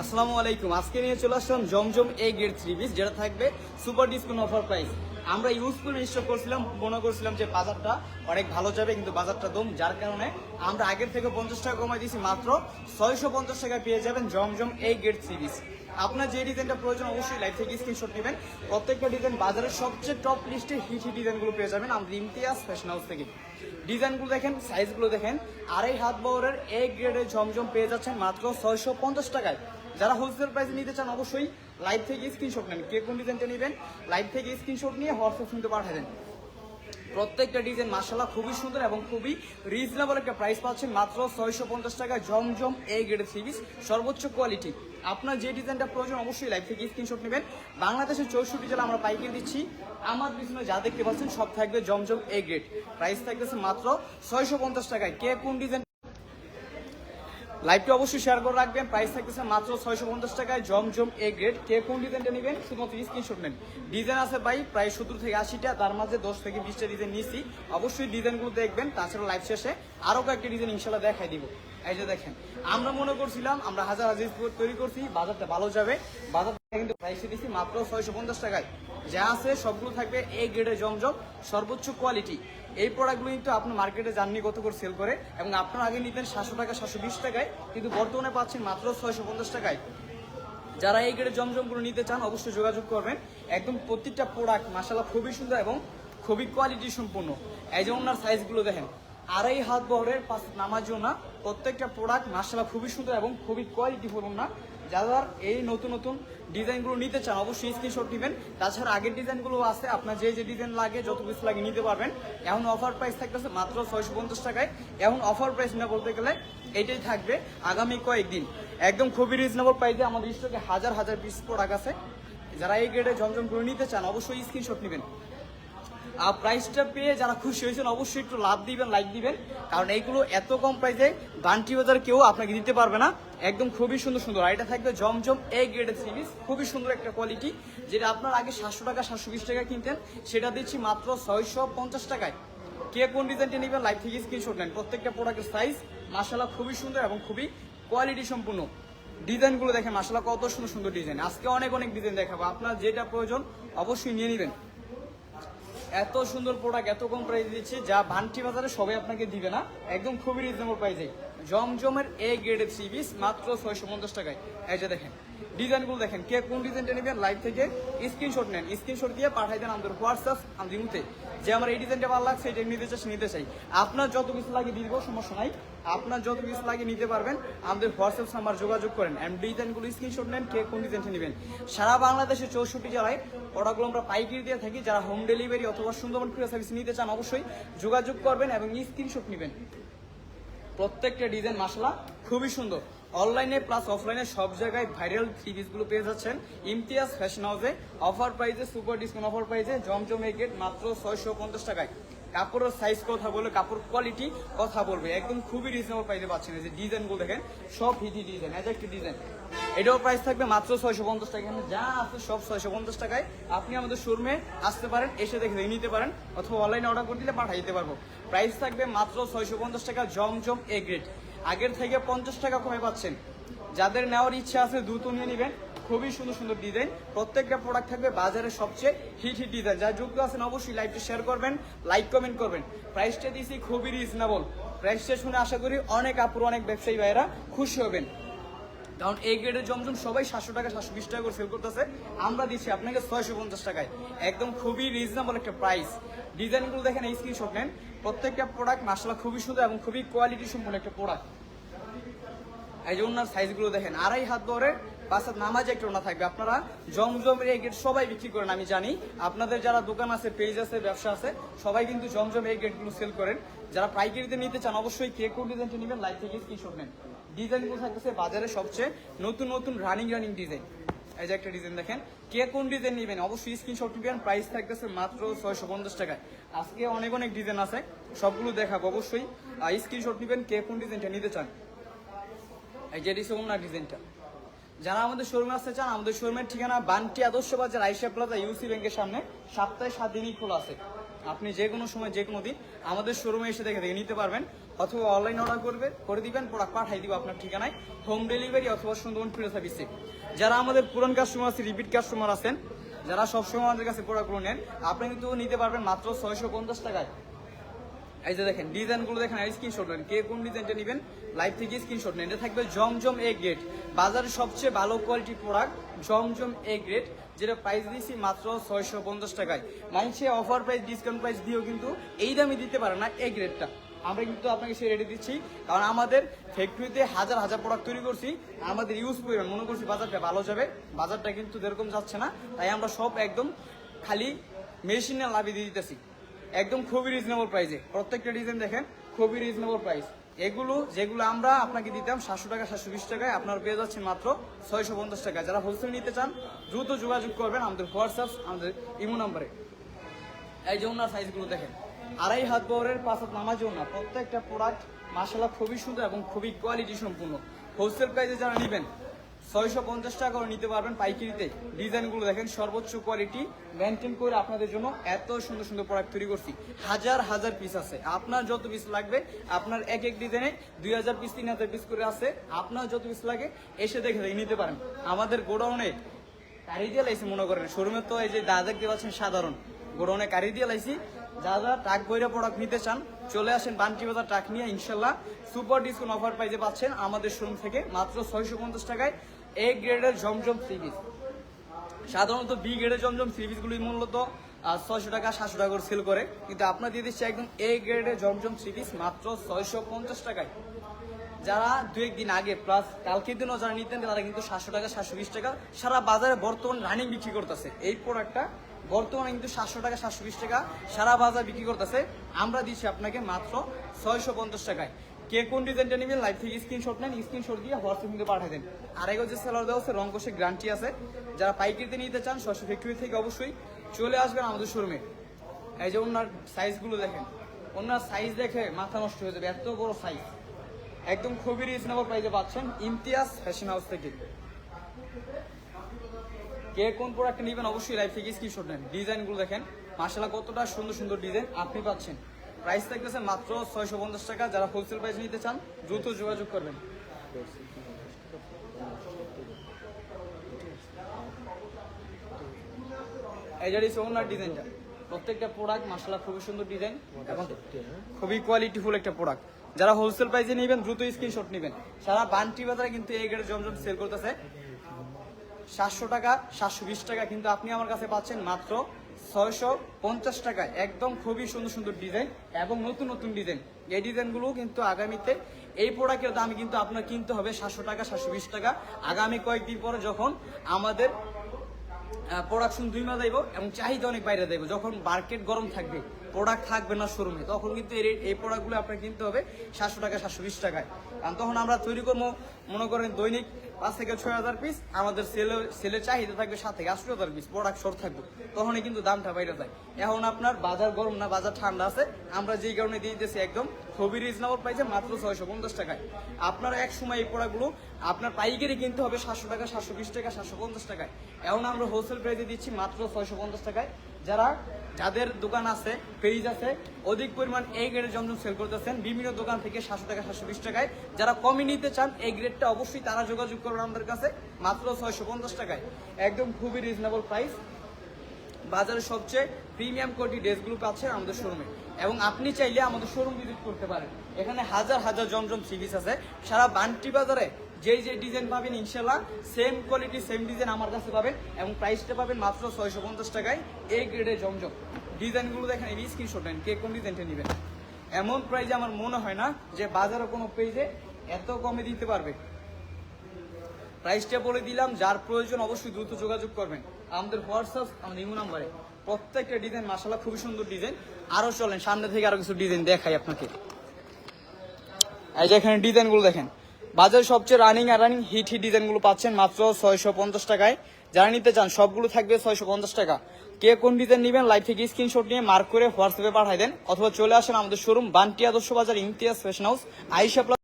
আসসালামু আলাইকুম। আজকে নিয়ে চলে আসলাম Zamzam A grade three piece যেটা থাকবে সুপার ডিসকাউন্ট অফার প্রাইস আমরা ইউজ করে স্টক করছিলাম, মনে করছিলাম যে বাজারটা অনেক ভালো যাবে, কিন্তু বাজারটা দম, যার কারণে আমরা আগের থেকে পঞ্চাশ টাকা কমাই দিয়েছি, মাত্র ছয়শো পঞ্চাশ টাকায় পেয়ে যাবেন Zamzam A grade three piece আপনার যে ডিজাইনটা প্রয়োজন, অবশ্যই লাইভ থেকে স্ক্রিনশট নেবেন। প্রত্যেকটা ডিজাইন বাজারের সবচেয়ে টপ লিস্টে হিট হিট ডিজাইনগুলো পেয়ে যাবেন আমাদের ইমতিয়াজ ফ্যাশন হাউস থেকে। ডিজাইনগুলো দেখেন সাইজগুলো দেখেন, আড়াই হাত বহরের এ গ্রেডের জমজম পেয়ে যাচ্ছেন, মাত্র ছয়শো পঞ্চাশ টাকায়। যারা হোলসেল প্রাইসে নিতে চান, অবশ্যই লাইভ থেকে স্ক্রিনশট নেন। কে কোন ডিজাইনটা নেবেন লাইভ থেকে স্ক্রিনশট নিয়ে হোয়াটসঅ্যাপ শুনতে পাঠাবেন প্রত্যেকটা ডিজাইন মার্শাল্লাহ খুবই সুন্দর এবং খুবই রিজনেবল একটা প্রাইস পাচ্ছেন, মাত্র ছয়শো পঞ্চাশ টাকা, জমজম এ গ্রেড সিরিজ সর্বোচ্চ কোয়ালিটি আপনার যে ডিজাইনটা প্রয়োজন, অবশ্যই লাইভ থেকে স্ক্রিনশট নেবেন। বাংলাদেশের চৌষট্টি জেলা আমরা পাইকারি দিচ্ছি। আমার পিছনে যা দেখতে পাচ্ছেন, সব থাকবে জমজম এ গ্রেড প্রাইস থাকতেছে মাত্র ছয়শো পঞ্চাশ টাকায়। কে কোন ডিজাইন লাইভটি অবশ্যই শেয়ার করে রাখবেন। প্রাইস থাকতেছে মাত্র ছয়শো পঞ্চাশ টাকায়। জমজম এ গ্রেড কে কোন ডিজাইনটা নেবেন? শুধুমাত্র স্ক্রিনশট নেন। ডিজাইন আছে ভাই, প্রায় সত্তর থেকে আশিটা। তার মাঝে দশ থেকে বিশটা ডিজাইন নিয়েছি অবশ্যই ডিজাইনগুলো দেখবেন। তাছাড়া লাইভ শেষে আরও কয়েকটি ডিজাইন ইনশাল্লাহ দেখাই দিব। এই যে দেখেন, আমরা মনে করছিলাম, আমরা হাজার হাজার তৈরি করছি। বাজারটা ভালো যাবে। বাজার কিন্তু প্রাইসে দিচ্ছি মাত্র ছয়শো পঞ্চাশ টাকায়। যা আছে সবগুলো থাকবে এ গ্রেডের জমজম। সর্বোচ্চ কোয়ালিটি এই প্রোডাক্টগুলো কিন্তু আপনি মার্কেটে জাননি কত করে সেল করে? এবং আপনার আগে নিতেন সাতশো টাকা, সাতশো বিশ টাকায়, কিন্তু বর্তমানে পাচ্ছেন মাত্র ছয়শো পঞ্চাশ টাকায়। যারা এই গ্রেডের জমজমগুলো নিতে চান, অবশ্যই যোগাযোগ করবেন। একদম প্রত্যেকটা প্রোডাক্ট মাসাল্লাহ খুবই সুন্দর এবং খুবই কোয়ালিটি সম্পূর্ণ। এই যে ওনার সাইজগুলো দেখেন, আড়াই হাত বহরের পাঁচ নামার জন্য প্রত্যেকটা প্রোডাক্ট মাসাল্লাহ খুবই সুন্দর এবং খুবই কোয়ালিটি ফুল না যারা এই নতুন নতুন ডিজাইনগুলো নিতে চান, অবশ্যই স্ক্রিনশট নেবেন। তাছাড়া আগের ডিজাইনগুলো আছে, আপনার যে যে ডিজাইন লাগে, যত কিছু লাগে নিতে পারবেন। এখন অফার প্রাইস থাকতেছে মাত্র ছয়শো পঞ্চাশ টাকায়। এখন অফার প্রাইস না বলতে গেলে এটাই থাকবে আগামী কয়েকদিন। একদম খুবই রিজনেবল প্রাইসে আমাদের স্টকে হাজার হাজার পিস প্রোডাক্ট আছে। যারা এই গ্রেডে জমজমগুলো নিতে চান, অবশ্যই স্ক্রিনশট নেবেন। প্রাইসটা পেয়ে যারা খুশি হয়েছেন অবশ্যই একটু লাভ দিবেন লাইক দিবেন। কারণ এইগুলো এত কম প্রাইসে বান্টি বাজার কেউ আপনাকে দিতে পারবে না। একদম খুবই সুন্দর সুন্দর। আর এটা থাকবে জমজম এ গ্রেডের সিরিজ খুবই সুন্দর একটা কোয়ালিটি যেটা আপনার আগে সাতশো টাকা, সাতশো বিশ টাকা কিনতেন। সেটা দিচ্ছি মাত্র ছয়শো পঞ্চাশ টাকায়। কে কোন ডিজাইনটা নেবেন লাইভ থেকে স্ক্রিনশট নেন। প্রত্যেকটা প্রোডাক্টের সাইজ মাসাল্লাহ খুবই সুন্দর এবং খুবই কোয়ালিটি সম্পূর্ণ। ডিজাইনগুলো দেখেন মাসাল্লাহ কত সুন্দর সুন্দর ডিজাইন আজকে অনেক অনেক ডিজাইন দেখাবো। আপনার যেটা প্রয়োজন, অবশ্যই নিয়ে নেবেন। এত সুন্দর প্রোডাক্ট এত কম প্রাইস দিচ্ছে, যা ভান্টি বাজারে সবাই আপনাকে দিবে না। একদম খুবই রিজনেবল প্রাইসে জমজমের এ গ্রেডের থ্রি পিস মাত্র ছয়শো পঞ্চাশ টাকায়। এই যে দেখেন ডিজাইনগুলো দেখেন, কে কোন ডিজাইনটা নেবেন লাইভ থেকে স্ক্রিনশট নেন। স্ক্রিনশট দিয়ে পাঠাই দেন আমাদের হোয়াটসঅ্যাপ আমাদের ইউতে যে আমার এই ডিজাইনটা ভালো লাগছে, এটা নিতে চাই নিতে চাই। আপনার যত কিছু লাগে দিয়ে দেবো, সমস্যা নাই। আপনার যত পিস লাগে নিতে পারবেন, আমাদের হোয়াটসঅ্যাপ নাম্বার যোগাযোগ করেন। এম ডিজাইনগুলো স্ক্রিনশট নেন, কে কোন ডিজাইনটা নেবেন। সারা বাংলাদেশে চৌষট্টি জেলায় প্রোডাক্টগুলো আমরা পাইকারি দিয়ে থাকি। যারা হোম ডেলিভারি অথবা সুন্দরবন কুরিয়ার সার্ভিস নিতে চান, অবশ্যই যোগাযোগ করবেন এবং স্ক্রিনশট নেবেন। প্রত্যেকটা ডিজাইন মাসলা খুবই সুন্দর। অনলাইনে প্লাস অফলাইনে সব জায়গায় ভাইরাল থ্রি পিসগুলো পেয়ে যাচ্ছেন। ইমতিয়াজ ফ্যাশন হাউসে অফার প্রাইসে সুপার ডিসকাউন্ট অফার প্রাইসে জমজম গেট মাত্র ছয়শো পঞ্চাশ টাকায়। কাপড়ের সাইজ কথা বলবে কাপড় কোয়ালিটি কথা বলবে। একদম খুবই রিজনেবল প্রাইসে পাচ্ছেন। এই যে ডিজাইন ডিজাইনগুলো দেখেন, সব হিটি ডিজাইন এজ একটি ডিজাইন এটাও প্রাইস থাকবে মাত্র ছয়শো পঞ্চাশ টাকা এখানে যা আছে সব ছয়শো পঞ্চাশ টাকায়। আপনি আমাদের শোরুমে আসতে পারেন, এসে দেখে নিতে পারেন, অথবা অনলাইনে অর্ডার করে দিলে পাঠিয়ে দিতে পারব। প্রাইস থাকবে মাত্র ছয়শো পঞ্চাশ টাকা, জমজম এ গ্রেড আগের থেকে পঞ্চাশ টাকা কমে পাচ্ছেন। যাদের নেওয়ার ইচ্ছা আছে, দ্রুত নিয়ে নেবেন। খুবই সুন্দর সুন্দর ডিজাইন প্রত্যেকটা প্রোডাক্ট থাকবে বাজারে সবচেয়ে হিট হিট ডিজাইন যারা যুক্ত আছেন, অবশ্যই লাইভটা শেয়ার করবেন লাইক কমেন্ট করবেন। প্রাইসটা দিয়েছি খুবই রিজনেবল প্রাইসটা শুনে আশা করি অনেক আপুর, অনেক ব্যবসায়ী ভাইয়েরা খুশি হবেন। কারণ এই গ্রেডের জমজম সবাই সাতশো টাকা, সাতশো বিশ টাকা করে সেল করতেছে। আমরা দিচ্ছি আপনাকে ছয়শো পঞ্চাশ টাকায়। একদম খুবই রিজনেবল একটা প্রাইস ডিজাইনগুলো দেখেন, এই স্ক্রিনশট নেন। প্রত্যেকটা প্রোডাক্ট মাসালা খুবই সুন্দর এবং খুবই কোয়ালিটি সম্পূর্ণ একটা প্রোডাক্ট এই যে ওনার সাইজগুলো দেখেন, আড়াই হাত ধরে পাঁচ হাত নামাজে একটা ওনা থাকবে। আপনারা জমজমের এই গেট সবাই বিক্রি করেন, আমি জানি। আপনাদের যারা দোকান আছে পেজ আছে, ব্যবসা আছে, সবাই কিন্তু জমজম এই গেটগুলো সেল করেন। যারা পাইকারিতে নিতে চান, অবশ্যই কে কোন ডিজাইনটা নেবেন লাইভ থেকে স্ক্রিনশট নেন। ডিজাইনগুলো থাকতেছে বাজারে সবচেয়ে নতুন নতুন রানিং রানিং ডিজাইন এই যে একটা ডিজাইন দেখেন, কে কোন ডিজাইন নেবেন? অবশ্যই স্ক্রিনশট নেবেন প্রাইস থাকতেছে মাত্র ছয়শো পঞ্চাশ টাকায়। আজকে অনেক অনেক ডিজাইন আছে, সবগুলো দেখাবো অবশ্যই। স্ক্রিনশট নেবেন কে কোন ডিজাইনটা নিতে চান। এই যে দিছে ওনার ডিজাইনটা যারা আমাদের শোরুমে আসতে চান, আমাদের শোরুমের ঠিকানা বান্টি আদর্শ বাজার আইসা প্লাজা ইউসি ব্যাংকের সামনে। সপ্তাহে সাত দিনই খোলা আছে। আপনি যে কোনো সময়, যে কোনো দিন আমাদের শোরুমে এসে দেখে দেখে নিতে পারবেন। অথবা অনলাইন অর্ডার করবে, করে দিবেন প্রোডাক্ট পাঠাই দিব আপনার ঠিকানায়। হোম ডেলিভারি অথবা সুন্দরবন ফ্রি সার্ভিসে যারা আমাদের পুরান কাস্টমার আছে রিপিট কাস্টমার আছেন, যারা সবসময় আমাদের কাছে প্রোডাক্টগুলো নেন, আপনি কিন্তু নিতে পারবেন মাত্র ছয়শো পঞ্চাশ টাকায়। এই যে দেখেন ডিজাইনগুলো দেখেন আর স্ক্রিনশট নেন। কে কোন ডিজাইনটা নেবেন লাইভ থেকে স্ক্রিনশট নেন। এটা থাকবে জমজম এ গ্রেড বাজারের সবচেয়ে ভালো quality product Zamzam A grade যেটা প্রাইস দিয়েছি মাত্র ছয়শো পঞ্চাশ টাকায়। মানুষে অফার প্রাইস ডিসকাউন্ট প্রাইস দিয়েও কিন্তু এই দামে দিতে পারে না এ গ্রেডটা আমরা কিন্তু আপনাকে সেই রেডি দিচ্ছি। কারণ আমাদের ফ্যাক্টরিতে হাজার হাজার প্রোডাক্ট তৈরি করছি। আমাদের ইউজ পরিমাণ, মনে করছি বাজারটা ভালো যাবে। বাজারটা কিন্তু যেরকম যাচ্ছে না। তাই আমরা সব একদম খালি মেশিনে লাভে দিয়ে দিতেছি। একদম খুবই রিজনেবল প্রাইসে প্রত্যেকটা ডিজাইন দেখেন, খুবই রিজনেবল প্রাইস এগুলো, যেগুলো আমরা আপনাকে দিতাম সাতশো টাকা, সাতশো বিশ টাকায়, আপনার পেয়ে যাচ্ছেন মাত্র ছয়শো পঞ্চাশ টাকা যারা হোলসেল নিতে চান, দ্রুত যোগাযোগ করবেন আমাদের হোয়াটসঅ্যাপ আমাদের ইমো নাম্বারে। এই যে ওনার সাইজগুলো দেখেন, আড়াই হাত বহরের পাঁচ হাত নামাজি ওনা। প্রত্যেকটা প্রোডাক্ট মাসালা খুবই সুন্দর এবং খুবই কোয়ালিটি সম্পূর্ণ। হোলসেল প্রাইসে যারা নেবেন ছয়শো পঞ্চাশ টাকা নিতে পারবেন পাইকারিতে। ডিজাইনগুলো দেখেন, সর্বোচ্চ কোয়ালিটি মেনটেন করে আপনাদের জন্য এত সুন্দর সুন্দর প্রোডাক্ট তৈরি করছি। হাজার হাজার পিস আছে। আপনার যত পিস লাগবে, আপনার এক এক ডিজাইনে দুই হাজার পিস তিন হাজার পিস করে আছে। আপনার যত পিস লাগে, এসে দেখে নিতে পারেন। আমাদের গোডাউনে কারি দিয়ে লাইছি, মনে করেন। শোরুমে তো এই যে দা দেখতে পাচ্ছেন, সাধারণ। গোডাউনে কারি দিয়ে লাইছি। যা যা ট্রাক বইরা প্রোডাক্ট নিতে চান, চলে আসেন বান্টি বাজার ট্রাক নিয়ে, ইনশাল্লাহ। সুপার ডিসকাউন্ট অফার প্রাইজে পাচ্ছেন আমাদের শোরুম থেকে মাত্র ছয়শো পঞ্চাশ টাকায়। এ গ্রেডের জমজম থ্রি সাধারণত বি গ্রেডের জমজম থ্রি মূলত ছয়শো টাকা, সাতশো টাকা করে সেল করে। কিন্তু আপনার দিয়ে দিচ্ছে একদম এ গ্রেডের জমজম পিস মাত্র ছয়শো পঞ্চাশ টাকায়। যারা দু একদিন আগে প্লাস কালকের দিনও যারা নিতেন, তারা কিন্তু সাতশো টাকা, সাতশো বিশ টাকা সারা বাজারে বর্তমান রানিং বিক্রি করতেছে। এই প্রোডাক্টটা বর্তমানে কিন্তু সাতশো টাকা, সাতশো বিশ টাকা সারা বাজার বিক্রি করতেছে। আমরা দিচ্ছি আপনাকে মাত্র ছয়শো পঞ্চাশ টাকায়। কে কোন ডিজাইনটা নেবেন লাইভ থেকে স্ক্রিনশট নেন স্ক্রিনশট দিয়ে হোয়াটসঅ্যাপ কিন্তু পাঠিয়ে দেন। আরেকও যে সেলার দেওয়া আছে রংকোষে গ্যারান্টি আছে। যারা পাইকারিতে নিতে চান, সরাসরি ফ্যাক্টরি থেকে অবশ্যই চলে আসবেন আমাদের শোরুমে এই যে ওনার সাইজগুলো দেখেন। ওনার সাইজ দেখে মাথা নষ্ট হয়ে যাবে, এত বড় সাইজ একদম খুবই রিজনেবল প্রাইসে পাচ্ছেন ইমতিয়াজ ফ্যাশন হাউস থেকে। কে কোন প্রোডাক্ট নেবেন, অবশ্যই লাইভ থেকে স্ক্রিনশট নেন। ডিজাইনগুলো দেখেন। মার্শাল্লাহ কতটা সুন্দর সুন্দর ডিজাইন আপনি পাচ্ছেন। প্রাইস থাকতেছে মাত্র ছয়শো পঞ্চাশ টাকা। যারা হোলসেল প্রাইস নিতে চান, দ্রুত যোগাযোগ করবেন। ডিজাইনটা। প্রত্যেকটা প্রোডাক্ট খুবই সুন্দর ডিজাইন এবং খুবই একটা প্রোডাক্ট যারা হোলসেল দ্রুত সারা বাজারে কিন্তু সেল সাতশো টাকা, সাতশো বিশ টাকা কিন্তু আপনি আমার কাছে পাচ্ছেন মাত্র ছয়শো পঞ্চাশ টাকায় একদম খুবই সুন্দর সুন্দর ডিজাইন এবং নতুন নতুন ডিজাইন। এই ডিজাইনগুলো কিন্তু আগামীতে এই প্রোডাক্টের দাম কিন্তু আপনার কিনতে হবে সাতশো টাকা, সাতশো বিশ টাকা। আগামী কয়েকদিন পরে যখন আমাদের প্রোডাকশন দুই মাস যাইব এবং চাহিদা অনেক বাইরে যাইব, যখন মার্কেট গরম থাকবে প্রোডাক্ট থাকবে না শোরুমে তখন কিন্তু এই এই প্রোডাক্টগুলো আপনার কিনতে হবে সাতশো টাকা, সাতশো বিশ টাকায়। কারণ তখন আমরা তৈরি করব, মনে করেন দৈনিক পাঁচ থেকে ছয় হাজার পিস আমাদের সেলে সেলের চাহিদা থাকবে সাত থেকে আটশো হাজার পিস প্রোডাক্ট শর্ট থাকবে। তখনই কিন্তু দামটা বাইরে যায়। এখন আপনার বাজার গরম না, বাজার ঠান্ডা আছে, আমরা যেই কারণে দিয়ে দিতেছি একদম খুবই রিজনেবল প্রাইসে মাত্র ছয়শো পঞ্চাশ টাকায়। আপনার এক সময় এই প্রোডাক্টগুলো আপনার পাইকারি কিনতে হবে সাতশো টাকা, সাতশো বিশ টাকা, সাতশো পঞ্চাশ টাকায়। এখন আমরা হোলসেল প্রাইসে দিচ্ছি মাত্র ছয়শো পঞ্চাশ টাকায়। যারা যাদের দোকান আছে পেজ আছে, অধিক পরিমাণ এই গ্রেডের জমজম সেল করতেছেন। বিভিন্ন দোকান থেকে সাতশো টাকা, সাতশো বিশ টাকায়। যারা কমই নিতে চান এই গ্রেডটা অবশ্যই তারা যোগাযোগ করবেন আমাদের কাছে, মাত্র ছয়শো পঞ্চাশ টাকায়। একদম খুবই রিজনেবল প্রাইস বাজারে সবচেয়ে প্রিমিয়াম কোয়ালিটি ড্রেসগুলো পাচ্ছেন আমাদের শোরুমে এবং আপনি চাইলে আমাদের শোরুম ভিজিট করতে পারেন। এখানে হাজার হাজার জমজম সিরিজ আছে। সারা বান্টি বাজারে যেই যে ডিজাইন পাবেন ইনশাল্লাহ সেম কোয়ালিটি সেম ডিজাইন আমার কাছে পাবেন এবং প্রাইসটা পাবেন মাত্র ছয়শো পঞ্চাশ টাকায় এই গ্রেডের জমজম। ডিজাইনগুলো দেখেন, এই স্ক্রিনশট নেন কে কোন ডিজাইনটা নেবেন? এমন প্রাইজে আমার মনে হয় না যে বাজারে কোনো পেজে এত কমে দিতে পারবে। প্রাইসটা বলে দিলাম, যার প্রয়োজন অবশ্যই দ্রুত যোগাযোগ করবেন। আমাদের হোয়াটসঅ্যাপ আমাদের ইমো নাম্বারে। প্রত্যেকটা ডিজাইন মাসাল্লাহ খুবই সুন্দর ডিজাইন আরও চলেন, সামনে থেকে আরও কিছু ডিজাইন দেখাই আপনাকে। এই যে এখানে ডিজাইনগুলো দেখেন। বাজারে সবচেয়ে রানিং আর রানিং হিট হিট ডিজাইনগুলো পাচ্ছেন মাত্র ছয়শো পঞ্চাশ টাকায়। যারা নিতে চান, সবগুলো থাকবে ছয়শো পঞ্চাশ টাকা। কে কোন ডিজাইন নেবেন লাইভ থেকে স্ক্রিনশট নিয়ে মার্ক করে হোয়াটসঅ্যাপে পাঠাই দেন। অথবা চলে আসেন আমাদের শোরুম বান্টি আদর্শ বাজার, ইমতিয়াজ ফ্যাশন হাউস আইসা